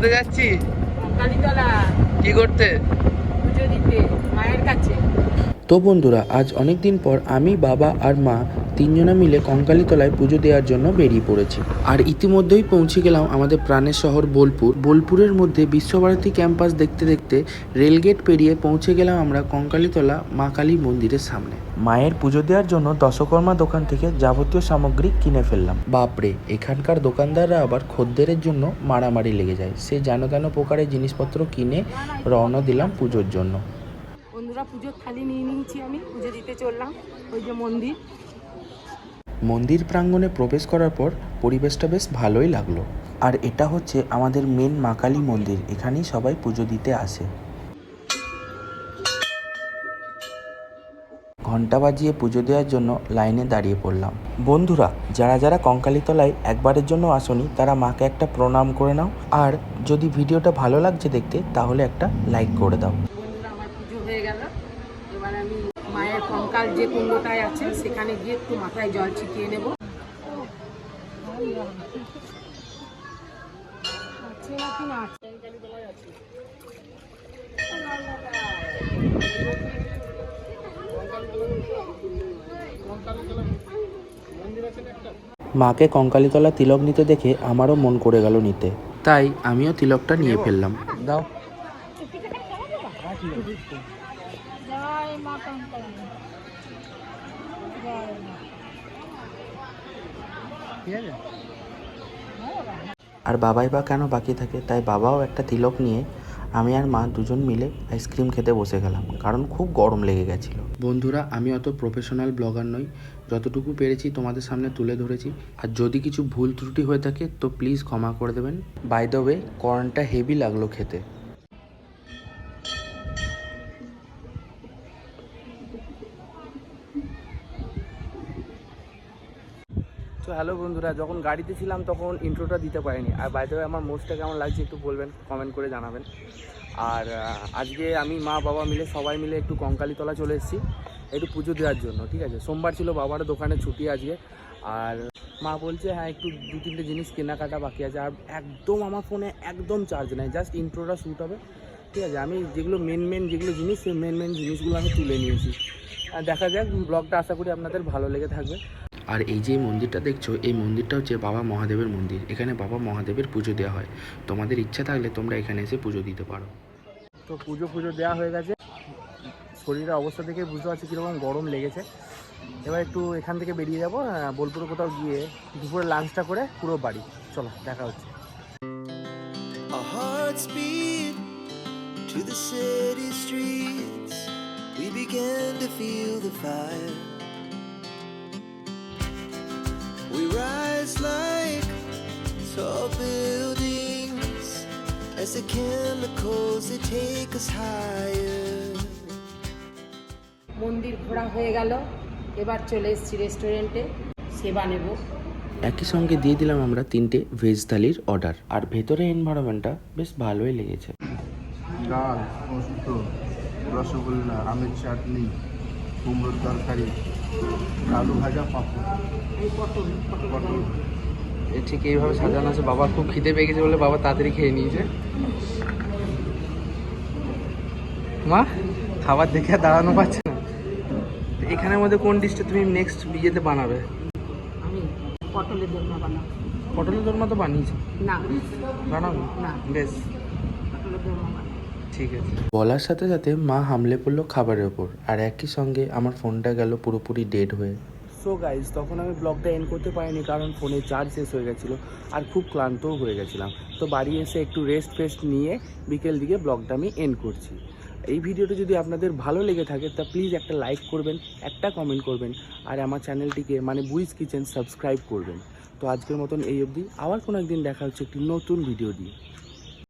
কোথায় যাচ্ছি? কালীতলা। কি করতে? পুজো দিতে মায়ের কাছে। তো বন্ধুরা আজ অনেক দিন পর আমি বাবা আর মা তিনজনা মিলে কঙ্কালীতলায় পুজো দেওয়ার জন্য বেরিয়ে পড়েছি। আর ইতিমধ্যেই পৌঁছে গেলাম আমাদের প্রাণের শহর বোলপুর। বোলপুরের মধ্যে বিশ্বভারতী ক্যাম্পাস দেখতে দেখতে রেলগেট পেরিয়ে পৌঁছে গেলাম আমরা কঙ্কালীতলা মা কালী মন্দিরের সামনে। মায়ের পুজো দেওয়ার জন্য দশকর্মা দোকান থেকে যাবতীয় সামগ্রী কিনে ফেললাম। বাপরে এখানকার দোকানদাররা আবার খদ্দেরের জন্য মারামারি লেগে যায়। সে যেন তেন প্রকারের জিনিসপত্র কিনে রওনা দিলাম পুজোর জন্য। বন্ধুরা পুজোর থালি নিয়ে নিয়েছি আমি। পুজো দিতে চললাম। ওই যে মন্দির। মন্দির প্রাঙ্গণে প্রবেশ করার পর পরিবেশটা বেশ ভালোই লাগল। আর এটা হচ্ছে আমাদের মেন মা কালী মন্দির, এখানেই সবাই পুজো দিতে আসে। ঘণ্টা বাজিয়ে পুজো দেওয়ার জন্য লাইনে দাঁড়িয়ে পড়লাম। বন্ধুরা, যারা যারা কঙ্কালীতলায় একবারের জন্য আসনি, তারা মাকে একটা প্রণাম করে নাও। আর যদি ভিডিওটা ভালো লাগছে দেখতে, তাহলে একটা লাইক করে দাও। আমার পুজো হয়ে গেল। এবার আমি মায়ের কঙ্কাল যে কুণ্ডটায় আছে সেখানে গিয়ে একটু মাথায় জল ছিটিয়ে নেব? মাকে কঙ্কালীতলা তিলক নিতে দেখে আমারও মন করে গেল নিতে। তাই আমিও তিলকটা নিয়ে ফেললাম। দাও। আর বাবাই বা কেন বাকি থাকে? তাই বাবাও একটা তিলক নিয়ে আমি আর মা দুজন মিলে আইসক্রিম খেতে বসে গেলাম কারণ খুব গরম লেগে গেছিল। বন্ধুরা আমি অত প্রফেশনাল ব্লগার নই। যতটুকু পেরেছি তোমাদের সামনে তুলে ধরেছি। আর যদি কিছু ভুল ত্রুটি হয়ে থাকে তো প্লিজ ক্ষমা করে দেবেন। বাই দ্য ওয়ে কর্নটা হেভি লাগল খেতে। তো হ্যালো বন্ধুরা, যখন গাড়িতে ছিলাম তখন ইন্ট্রোটা দিতে পারিনি। আর বাইরে আমার মোস্টটা কেমন লাগছে একটু বলবেন কমেন্ট করে জানাবেন। আর আজকে আমি মা বাবা মিলে, সবাই মিলে একটু কঙ্কালীতলা চলে এসেছি, একটু পুজো দেওয়ার জন্য, ঠিক আছে? সোমবার ছিল বাবার দোকানে ছুটি আজকে। আর মা বলছে হ্যাঁ একটু দু তিনটে জিনিস কেনাকাটা বাকি আছে। আর একদম আমার ফোনে একদম চার্জ নেই জাস্ট ইন্ট্রোটা শ্যুট হবে, ঠিক আছে? আমি যেগুলো মেন মেন যেগুলো জিনিস, সেই মেন মেন জিনিসগুলো আমি তুলে নিয়েছি। দেখা যাক ব্লগটা আশা করি আপনাদের ভালো লেগে থাকবে। আর এই যে মন্দিরটা দেখছ এই মন্দিরটা হচ্ছে বাবা মহাদেবের মন্দির। এখানে বাবা মহাদেবের পুজো দেওয়া হয়। তোমাদের ইচ্ছা থাকলে তোমরা এখানে এসে পুজো দিতে পারো। তো পুজো পুজো দেওয়া হয়ে গেছে। শরীরের অবস্থা থেকে বুঝতে পারছি কীরকম গরম লেগেছে। এবার একটু এখান থেকে বেরিয়ে যাব আহ, বোলপুরে কোথাও গিয়ে দুপুরে লাঞ্চটা করে পুরো বাড়ি। চলো দেখা হচ্ছে। To the city streets. We began to feel the fire. Rise like tall buildings as the chemicals they take us higher. মন্দির ঘোরা হয়ে গেল। এবার চলে এসেছি রেস্টুরেন্টে সেবা নেব। একই সঙ্গে দিয়ে দিলাম আমরা তিনটে ভেজ থালির অর্ডার আর ভেতরে এনভায়রনমেন্টটা বেশ ভালোই লেগেছে। ডাল পোস্ত রসগোল্লা আমের চাটনি কুমড়োর তরকারি আলু ভাজা পাঁপড়। ঠিক এইভাবে সাজানো আছে। বাবা খুব খিদে পেয়ে গেছে বলে বাবা তাড়াতাড়ি খেয়ে নিয়েছে মা খাবার দেখে আর দাঁড়ানো পাচ্ছে না। এখানের মধ্যে কোন ডিশটা তুমি নেক্সট বিয়েতে বানাবে? আমি পটলের দোলমা বানাবো। পটলের দোরমা তো বানিয়েছি? না। বানাবো? না। বেশ। পটলের দোলমা বানাবো। ঠিক আছে। বলার সাথে সাথে মা হামলে পড়ল খাবারের ওপর। আর একই সঙ্গে আমার ফোনটা গেল পুরোপুরি ডেড হয়ে। সো গাইজ তখন আমি ব্লগটা এন্ড করতে পারিনি কারণ ফোনে চার্জ শেষ হয়ে গেছিল আর খুব ক্লান্তও হয়ে গেছিলাম। তো বাড়ি এসে একটু রেস্ট ফেস্ট নিয়ে বিকেল দিকে ব্লগটা আমি এন্ড করছি। এই ভিডিওটা যদি আপনাদের ভালো লেগে থাকে, তা প্লিজ একটা লাইক করবেন, একটা কমেন্ট করবেন, আর আমার চ্যানেলটিকে মানে বুইস কিচেন সাবস্ক্রাইব করবেন। তো আজকের মতন এই অবধি। আবার কোনো একদিন দেখা হচ্ছে একটি নতুন ভিডিও দিয়ে